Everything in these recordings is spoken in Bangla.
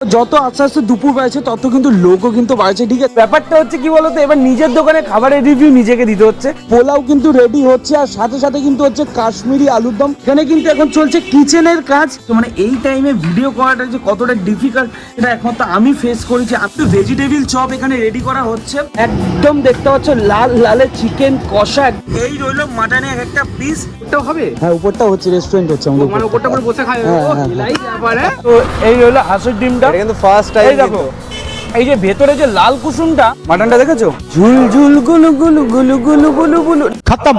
যত আস্তে আস্তে দুপুর বাড়ছে তত কিন্তু লোকও কিন্তু বাড়ছে ঠিক আছে? ব্যাপারটা হচ্ছে কি বলতো এবার নিজের দোকানে খাবারের রিভিউ নিজেকে দিতে হচ্ছে। পোলাও কিন্তু রেডি হচ্ছে আর সাথে সাথে কিন্তু হচ্ছে কাশ্মীরি আলুর দম। এখানে কিন্তু এখন চলছে কিচেনের কাজ। তো মানে এই টাইমে ভিডিও করাটা যে কতটা ডিফিকাল্ট এটা একমাত্র আমি ফেস করেছি। আর তো ভেজিটেবিল চপ এখানে রেডি করা হচ্ছে। একদম দেখতে পাচ্ছ লাল লালে চিকেন কষা এই রইল মাটনে এক একটা পিস ওটাও হবে? হ্যাঁ উপরটা হচ্ছে রেস্টুরেন্ট হচ্ছে আমাদের মানে ওপরটা করে বসে খাই ব্যাপারে। তো এই হলো হাঁসের ডিমটা। কিন্তু ফার্স্ট টাইম এই দেখো এই যে ভেতরে যে লাল কুসুমটা মাটনটা দেখেছ? ঝুল ঝুল গুলু গুলু গুলু গুলু গুলু গুলু। খতম।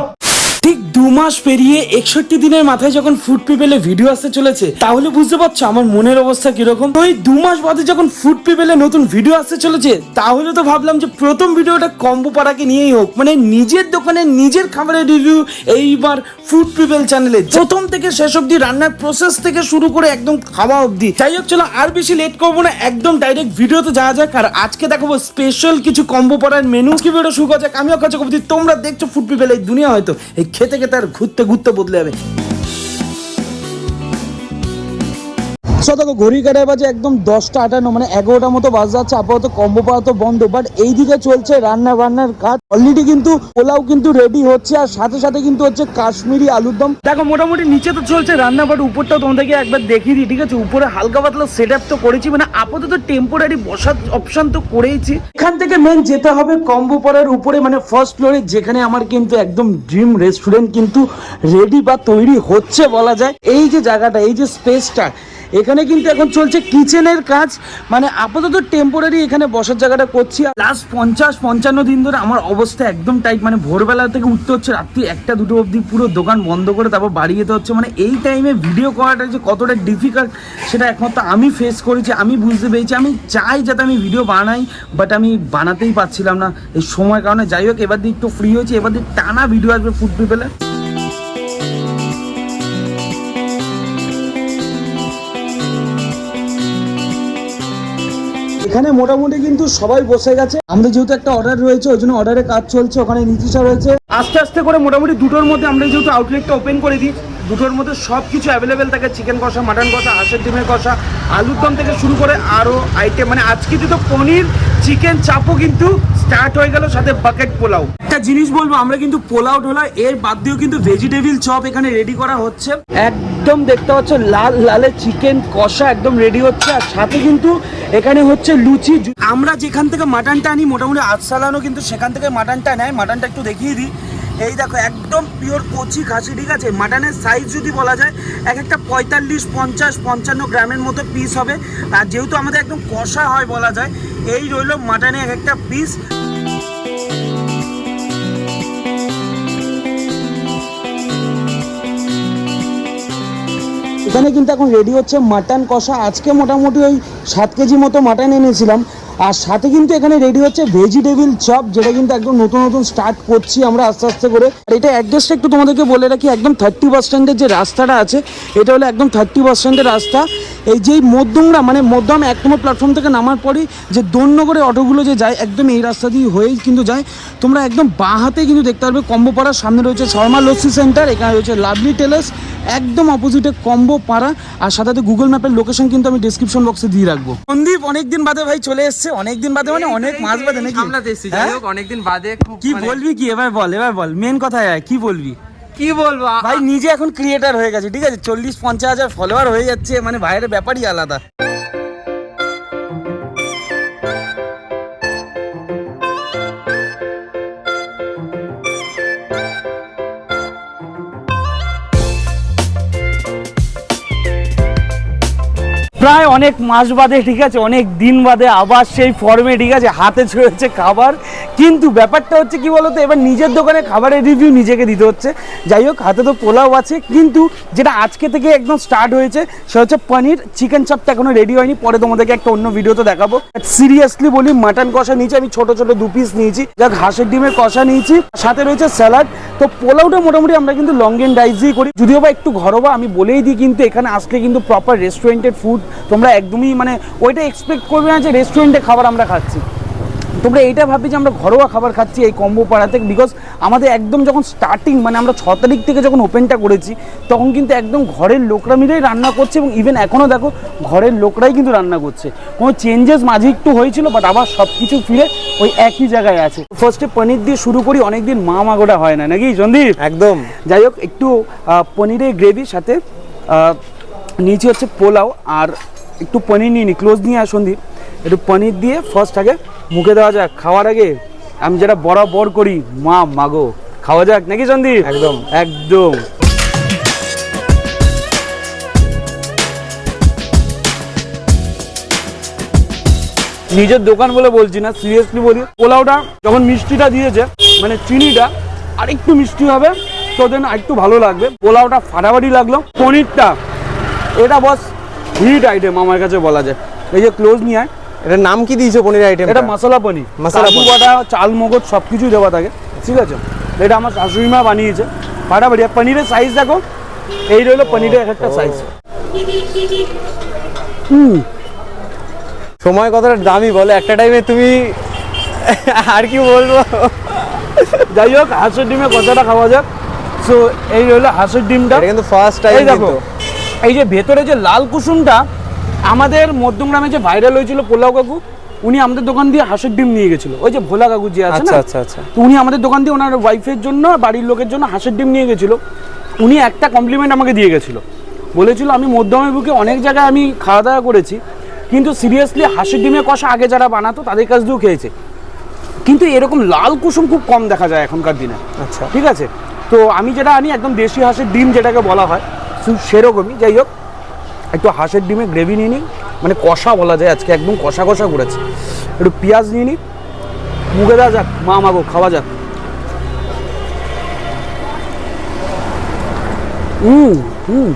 ঠিক দু মাস পেরিয়ে একষট্টি দিনের মাথায় যখন ফুড পিপেলে ভিডিও আসতে চলেছে, তাহলে বুঝতে পারছ আমার মনের অবস্থা কীরকম? এই দু মাস বাদে যখন ফুড পিপেলে নতুন ভিডিও আসতে চলেছে, তাহলে তো ভাবলাম যে প্রথম ভিডিওটা কম্বো পাড়াকে নিয়েই হোক। মানে নিজের দোকানে নিজের খাবারের রিভিউ এইবার ফুড পিপেল চ্যানেলে প্রথম থেকে শেষ অব্দি রান্নার প্রসেস থেকে শুরু করে একদম খাওয়া অব্দি যাই হোক, চলো আর বেশি লেট করব না, একদম ডাইরেক্ট ভিডিওতে যাওয়া যাক। আর আজকে দেখাবো স্পেশাল কিছু কম্বো পাড়ার মেনু কি ভিডিও শুরু করা যাক কাছে কবি তোমরা দেখছ ফুড পিপেল এই দুনিয়া হয়তো। এই খেতে খেতে আর ঘুরতে ঘুরতে বদলে যাবে। সো দেখো ঘড়ি কাটায় বাজে একদম দশটা আটান্ন মানে এগারোটার মতো বাজ যাচ্ছে। আপাতত কম্বো পাওয়া তো বন্ধ বাট এইদিকে চলছে রান্না বান্নার কাজ। অলরেডি কিন্তু পোলাও কিন্তু রেডি হচ্ছে আর সাথে সাথে কিন্তু হচ্ছে কাশ্মীরি আলুর দম। দেখো মোটামুটি নিচে তো চলছে রান্না বাট উপরটাও তোমাদেরকে একবার দেখিয়ে দিই ঠিক আছে? উপরে হালকা পাতলা সেট তো করেছি মানে আপাতত টেম্পোরারি বসার অপশন তো করেইছি। এখান থেকে মেন যেতে হবে কম্বো পাড়ার উপরে মানে ফার্স্ট ফ্লোরে যেখানে আমার কিন্তু একদম ড্রিম রেস্টুরেন্ট কিন্তু রেডি বা তৈরি হচ্ছে বলা যায়। এই যে জায়গাটা এই যে স্পেসটা এখানে কিন্তু এখন চলছে কিচেনের কাজ। মানে আপাতত টেম্পোরারি এখানে বসার জায়গাটা করছি। লাস্ট পঞ্চাশ, পঞ্চান্ন দিন ধরে আমার অবস্থা একদম টাইট মানে ভোরবেলা থেকে উঠতে হচ্ছে, রাত্রি একটা দুটো অবধি পুরো দোকান বন্ধ করে তারপর বাড়ি যেতে হচ্ছে। মানে এই টাইমে ভিডিও করাটা যে কতটা ডিফিকাল্ট সেটা একমাত্র আমি ফেস করেছি, আমি বুঝতে পেরেছি। আমি চাই যাতে আমি ভিডিও বানাই বাট আমি বানাতেই পারছিলাম না। এই সময় কারণে যাই হোক, এবার দিয়ে একটু ফ্রি হয়েছি, এবার দিয়ে টানা ভিডিও আসবে ফুড পিপেলে এখানে মোটামুটি কিন্তু সবাই বসে গেছে। আমাদের যেহেতু একটা অর্ডার রয়েছে, ওই জন্য অর্ডারের কাজ চলছে, ওখানে নীতিশা রয়েছে। আস্তে আস্তে করে মোটামুটি দুটোর মধ্যে আমরা যেহেতু আউটলেটটা ওপেন করে দিই, দুটোর মধ্যে সব কিছু অ্যাভেলেবেল থাকে চিকেন কষা মাটন কষা, হাঁসের ডিমের কষা, আলুর দম থেকে শুরু করে আরও আইটেম মানে আজকে যেহেতু পনির চিকেন চাপও কিন্তু স্টার্ট হয়ে গেল, সাথে বাকেট পোলাও। একটা জিনিস বলব, আমরা কিন্তু পোলাও ঢোলা, এর বাদ দিয়েও কিন্তু ভেজিটেবিল চপ এখানে রেডি করা হচ্ছে। একদম দেখতে পাচ্ছ, লাল লালে চিকেন কষা একদম রেডি হচ্ছে, আর সাথে কিন্তু এখানে হচ্ছে লুচি আমরা যেখান থেকে মাটনটা আনি, মোটামুটি আটসালানো কিন্তু সেখান থেকে মাটনটা নেয়। মাটনটা একটু দেখিয়ে দিই। এই দেখো, একদম পিওর কচি খাসি, ঠিক আছে? মাটনের সাইজ যদি বলা যায়, এক একটা পঁয়তাল্লিশ, পঞ্চাশ, পঞ্চান্ন গ্রামের মতো পিস হবে। আর যেহেতু আমাদের একদম কষা হয় বলা যায় এই রইল মাটনে এক একটা পিস এখানে কিন্তু এখন রেডি হচ্ছে মাটন কষা। আজকে মোটামুটি ওই সাত কেজি মতো মাটন এনেছিলাম। আর সাথে কিন্তু এখানে রেডি হচ্ছে ভেজিটেবিল চপ যেটা কিন্তু একদম নতুন নতুন স্টার্ট করছি আমরা আস্তে আস্তে করে। আর এটা অ্যাড্রেসটা একটু তোমাদেরকে বলে রাখি, একদম থার্টি বাস স্ট্যান্ডের যে রাস্তাটা আছে, এটা হলো একদম থার্টি বাস স্ট্যান্ডের রাস্তা। এই যেই মধ্যমরা মানে মধ্যম এক নম্বর প্ল্যাটফর্ম থেকে নামার পরই যে দোননগরে অটোগুলো যে যায় একদম এই রাস্তা দিয়ে হয়েই কিন্তু যায়। তোমরা একদম বাঁ হাতে কিন্তু দেখতে পারবে কম্বো পাড়ার সামনে রয়েছে শর্মা লস্যি সেন্টার এখানে রয়েছে লাভলি টেলার্স একদম অপোজিটে কম্বো পাড়া আর সাথে সাথে গুগল ম্যাপের লোকেশন কিন্তু আমি ডিসক্রিপশন বক্সে দিয়ে রাখব। সন্দীপ অনেকদিন বাদে ভাই চলে এসছে অনেকদিন বাদে মানে অনেক মাস বাদে নাকি? হ্যাঁ? অনেকদিন বাদে কি মানে- বলবি কি? এবার বল এবার বল। মেন কথা কি বলবি? কি বলব? ভাই নিজে এখন ক্রিয়েটার হয়ে গেছে ঠিক আছে? চল্লিশ পঞ্চাশ হাজার ফলোয়ার হয়ে যাচ্ছে মানে ভাইয়ের ব্যাপারই আলাদা। প্রায় অনেক মাস বাদে ঠিক আছে? অনেক দিন বাদে আবার সেই ফর্মে ঠিক আছে? হাতে ছড়েছে খাবার। কিন্তু ব্যাপারটা হচ্ছে কি বলতো, এবার নিজের দোকানে খাবারের রিভিউ নিজেকে দিতে হচ্ছে। যাই হোক, হাতে তো পোলাও আছে, কিন্তু যেটা আজকে থেকে একদম স্টার্ট হয়েছে, সেটা হচ্ছে পনির চিকেন চপটা এখনও রেডি হয়নি। পরে তোমাদেরকে একটা অন্য ভিডিওতে দেখাবো। সিরিয়াসলি বলি মাটন কষা নিয়েছি, আমি ছোট ছোট দু পিস নিয়েছি যাক হাঁসের ডিমের কষা নিয়েছি, সাথে রয়েছে স্যালাড তো পোলাওটা মোটামুটি আমরা কিন্তু লং এন্ড ডাইজই করি। যদিও বা একটু ঘরোয়া, আমি বলেই দিই কিন্তু এখানে আসলে কিন্তু প্রপার রেস্টুরেন্টের ফুড তোমরা একদমই মানে ওইটা এক্সপেক্ট করবে না যে রেস্টুরেন্টে খাবার আমরা খাচ্ছি। তোমরা এইটা ভাবি যে আমরা ঘরোয়া খাবার খাচ্ছি এই কম্বো পাড়াতে বিকজ আমাদের একদম যখন স্টার্টিং মানে আমরা ছ তারিখ থেকে যখন ওপেনটা করেছি তখন কিন্তু একদম ঘরের লোকরা মিলেই রান্না করছে এবং ইভেন এখনও দেখো ঘরের লোকরাই কিন্তু রান্না করছে। কোনো চেঞ্জেস মাঝে একটু হয়েছিল বাট আবার সব কিছু ফিরে ওই একই জায়গায় আছে। ফার্স্টে পনির দিয়ে শুরু করি অনেকদিন মা মাগোটা হয় না নাকি সন্দীপ? একদম। যাই হোক একটু পনিরের গ্রেভির সাথে নিচে হচ্ছে পোলাও আর একটু পনির নিয়ে নি ক্লোজ নিয়ে আস সন্দীপ। একটু পনির দিয়ে ফার্স্ট আগে মুখে দেওয়া যাক খাওয়ার আগে আমি যেটা বরাবর করি মা মাগো খাওয়া যাক নাকি সন্দীপ? একদম। একদম। নিজের দোকান বলে বলছি না সিরিয়াসলি বলি। পোলাওটা যখন মিষ্টিটা দিয়েছে মানে চিনিটা আর একটু মিষ্টি হবে তো দেন একটু ভালো লাগবে। পোলাওটা ফাটাফাটি লাগল। পনিরটা এটা বস হিট আইটেম আমার কাছে বলা যায়। এই যে ক্লোজ নিয়ে এটার নাম কি দিয়েছ পনির আইটেম এটা মশলা পনির। মশলা বাটা চাল মগজ সব কিছুই দেওয়া থাকে। ঠিক আছে? এটা আমার শাশুড়ি মা বানিয়েছে। ফাটাফাটি। আর পনিরের সাইজ দেখো। এই রইল পনিরের এক একটা সাইজ হুম। সময় কতটা দামি বলে? একটা টাইমে তুমি আর কি বলব? যাই হোক হাঁসের ডিমে কতটা খাওয়া যাক সো এই রইল হাঁসের ডিমটা। এটা কিন্তু ফার্স্ট টাইম এই দেখো এই যে ভেতরে যে লাল কুসুমটা আমাদের মধ্যমগ্রামে যে ভাইরাল হয়েছিল পোলাও কাকু উনি আমাদের দোকান দিয়ে হাঁসের ডিম নিয়ে গেছিল। ওই যে ভোলা কাকু যে আছে আচ্ছা না? আচ্ছা আচ্ছা তো উনি আমাদের দোকান দিয়ে ওনার ওয়াইফের জন্য বাড়ির লোকের জন্য হাঁসের ডিম নিয়ে গেছিল। উনি একটা কমপ্লিমেন্ট আমাকে দিয়ে গেছিল। বলেছিল আমি মধ্যমের বুকে অনেক জায়গায় আমি খাওয়া দাওয়া করেছি কিন্তু সিরিয়াসলি হাঁসের ডিমের কষা আগে যারা বানাতো তাদের কাছ দিয়েও খেয়েছে। কিন্তু এরকম লাল কুসুম খুব কম দেখা যায় এখনকার দিনে। আচ্ছা। ঠিক আছে? তো আমি যেটা আনি একদম দেশি হাঁসের ডিম যেটাকে বলা হয় সেরকমই। যাই হোক একটু হাঁসের ডিমে গ্রেভি নিয়ে নিই। মানে কষা বলা যায় আজকে, একদম কষা কষা করেছে। একটু পেঁয়াজ নিয়ে নিই। মুগে দেওয়া যাক, মা মাগো, খাওয়া যাক। হুম হুম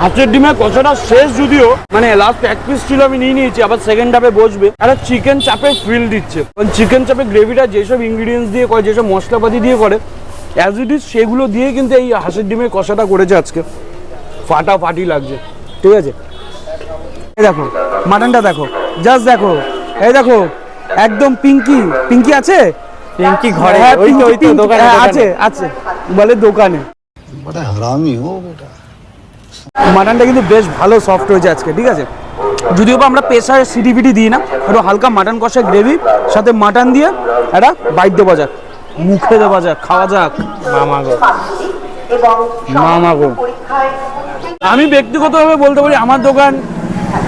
হাঁসের ডিমের কষাটা শেষ যদিও মানে লাস্ট এক পিস ছিল আমি নিয়ে নিয়েছি, আবার সেকেন্ড হাফে বসবে। একটা চিকেন চাপে ফিল দিচ্ছে। চিকেন চাপে গ্রেভিটা যেসব ইনগ্রিডিয়েন্টস দিয়ে করে, যেসব মশলাপাতি দিয়ে করে অ্যাজ ইট ইজ সেগুলো দিয়ে কিন্তু এই হাঁসের ডিমের কষাটা করেছে আজকে। ফাটাফাটি লাগছে। ঠিক আছে। এই দেখো মাটনটা দেখো জাস্ট দেখো এই দেখো একদম পিঙ্কি পিঙ্কি আছে? পিঙ্কি ঘরে হ্যাঁ, ওই তো ওই তো হ্যাঁ, দোকানে আছে আছে বলে দোকানে। বড় হারামি ও বেটা। মাটনটা কিন্তু বেশ ভালো সফট হয়েছে আজকে ঠিক আছে? যদিও বা আমরা পেশায় সিডিপিটি দিই না একটু হালকা মাটন কষা গ্রেভি সাথে মাটন দিয়ে একটা বাইট দেওয়া যাক মুখে দেওয়া যাক খাওয়া যাক। মামা গো। মামা গো। আমি ব্যক্তিগতভাবে বলতে পারি আমার দোকান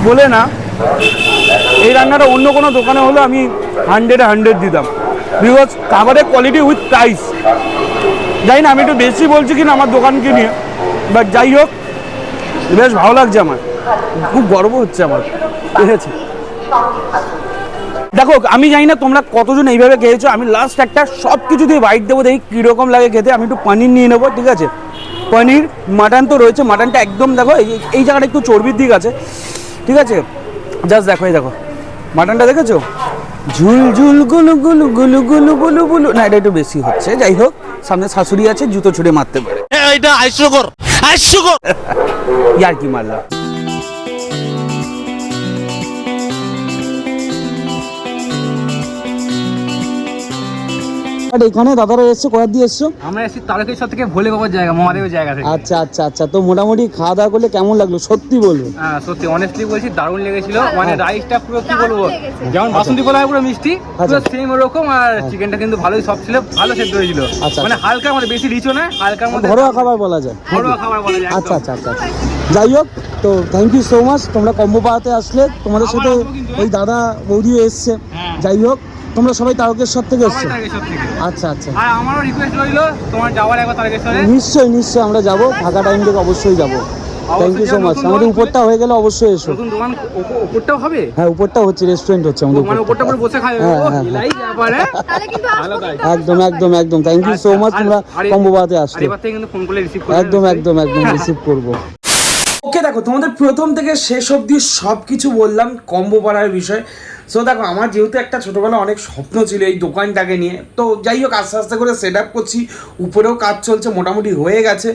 বলে না। এই রান্নাটা অন্য কোনো দোকানে হলে আমি হান্ড্রেডে হান্ড্রেড দিতাম। বিকজ খাবারের কোয়ালিটি উইথ প্রাইস জানি না আমি একটু বেশি বলছি কিনা আমার দোকানকে নিয়ে বাট যাই হোক বেশ ভালো লাগছে আমার। খুব গর্ব হচ্ছে আমার। ঠিক আছে? দেখো আমি জানি না তোমরা কতজন এইভাবে খেয়েছো আমি লাস্ট একটা সব কিছু দিয়ে বাইট দেবো দেখি কীরকম লাগে খেতে আমি একটু পনির নিয়ে নেব ঠিক আছে? পনির মাটন তো রয়েছে মাটনটা একদম দেখো এই এই জায়গাটা একটু চর্বির দিক আছে ঠিক আছে? জাস্ট দেখো এই দেখো। মাটনটা দেখেছ? ঝুল ঝুল গুলু গুলু গুলু গুলু গুলু গুলু। না এটা একটু বেশি হচ্ছে যাই হোক সামনে শাশুড়ি আছে জুতো ছুড়ে মারতে পারে। এটা হাস্যকর হাস্যকর ইয়ার কি মারলাম। আর এখানে? দাদারা এসছো কোথা দিয়ে এসছো? আমরা এসেছি তারকেশ্বর থেকে ভোলে বাবার জায়গা মহাদেবের জায়গা থেকে। আচ্ছা আচ্ছা আচ্ছা। তো মোটামুটি খাওয়া দাওয়া করলে কেমন লাগল? সত্যি বলব। হ্যাঁ সত্যি। অনেস্টলি বলছি দারুণ লেগেছিল। মানে রাইসটা পুরো কি বলব? যেমন বাসন্তী হয় পুরো মিষ্টি। পুরো আচ্ছা। সেম ওরকম আর চিকেনটা কিন্তু ভালোই সব ছিল ভালো সেদ্ধ হয়েছিল। আচ্ছা, মানে হালকা মানে বেশি রিচও না হালকার মধ্যে ঘরোয়া খাবার বলা যায়। ঘরোয়া খাবার বলা যায় আচ্ছা আচ্ছা আচ্ছা আচ্ছা। যাই হোক তো থ্যাংক ইউ সো মাচ তোমরা কম্বো পাড়াতে আসলে তোমাদের সাথে ওই দাদা বৌদিও এসছে। হ্যাঁ। যাই হোক তোমরা সবাই তারকেশ্বর থেকে এসছো? আচ্ছা আচ্ছা। আর আমারও রিকোয়েস্ট রইল তোমার যাওয়ার একবার তারকেশ্বরে। নিশ্চয়ই নিশ্চয়ই আমরা যাব। ফাঁকা টাইম থেকে অবশ্যই যাব। থ্যাংক ইউ সো মাচ আমাদের উপরটা হয়ে গেলে অবশ্যই এসো। নতুন দোকান ওপরটাও হবে? হ্যাঁ উপরটা হচ্ছে রেস্টুরেন্ট হচ্ছে আমাদের মানে উপরটা। ওপরটা বসে খাবে। হ্যাঁ, ও হ্যাঁ, ব্যাপার হ্যাঁ? একদম একদম একদম। থ্যাংক ইউ সো মাচ তোমরা আর- আর- কম্বো পাড়াতে আর আসলে এবার কিন্তু ফোন করলে রিসিভ করবে একদম একদম একদম রিসিভ করব। ওকে দেখো তোমাদের প্রথম থেকে শেষ অবধি সব কিছু বললাম কম্বো পাড়ার বিষয়। সো দেখো, আমার যেহেতু একটা ছোটোবেলা অনেক স্বপ্ন ছিল এই দোকানটাকে নিয়ে, তো যাই হোক, আস্তে আস্তে করে সেট আপ করছি। উপরেও কাজ চলছে, মোটামুটি হয়ে গেছে।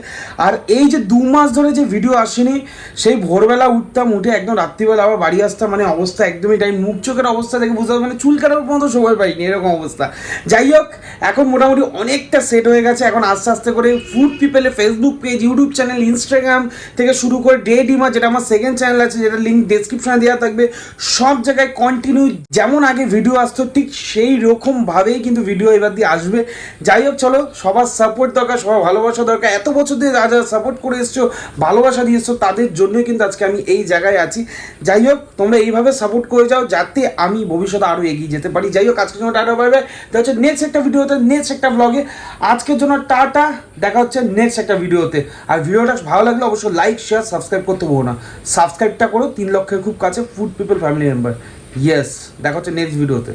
আর এই যে দু মাস ধরে যে ভিডিও আসেনি, সেই ভোরবেলা উঠতাম, উঠে একদম রাত্রিবেলা আবার বাড়ি আসতাম মানে অবস্থা একদমই টাইম মুখ চোখের অবস্থা দেখে বুঝতে মানে চুল কাটার মতো সময় পাইনি, এরকম অবস্থা। যাই হোক, এখন মোটামুটি অনেকটা সেট হয়ে গেছে। এখন আস্তে আস্তে করে food পিপেলে Facebook page YouTube channel Instagram থেকে শুরু করে ডে ডিমা যেটা আমার সেকেন্ড চ্যানেল আছে যেটা লিঙ্ক ডেসক্রিপশনে দেওয়া থাকবে, সব জায়গায় কন্টিনিউ যেমন আগে ভিডিও আসতো, ঠিক সেই রকমভাবেই কিন্তু ভিডিও এবার দিয়ে আসবে। যাই হোক, চলো, সবার সাপোর্ট দরকার, সবার ভালোবাসা দরকার। এত বছর দিয়ে যারা যারা সাপোর্ট করে এসছো, ভালোবাসা দিয়ে এসছো, তাদের জন্যই কিন্তু আজকে আমি এই জায়গায় আছি। যাই হোক, তোমরা এইভাবে সাপোর্ট করে যাও, যাতে আমি ভবিষ্যতে আরও এগিয়ে যেতে পারি। যাই হোক, আজকের জন্য টাটা বাই বাই দেখা হচ্ছে নেক্সট একটা ভিডিওতে নেক্সট একটা ব্লগে আজকের জন্য টাটা, দেখা হচ্ছে নেক্সট একটা ভিডিওতে আর ভিডিওটা ভালো লাগলে অবশ্যই লাইক শেয়ার সাবস্ক্রাইব করতে বলো না। সাবস্ক্রাইবটা করো, তিন লক্ষের খুব কাছে food people family member yes দেখা হচ্ছে নেক্সট ভিডিওতে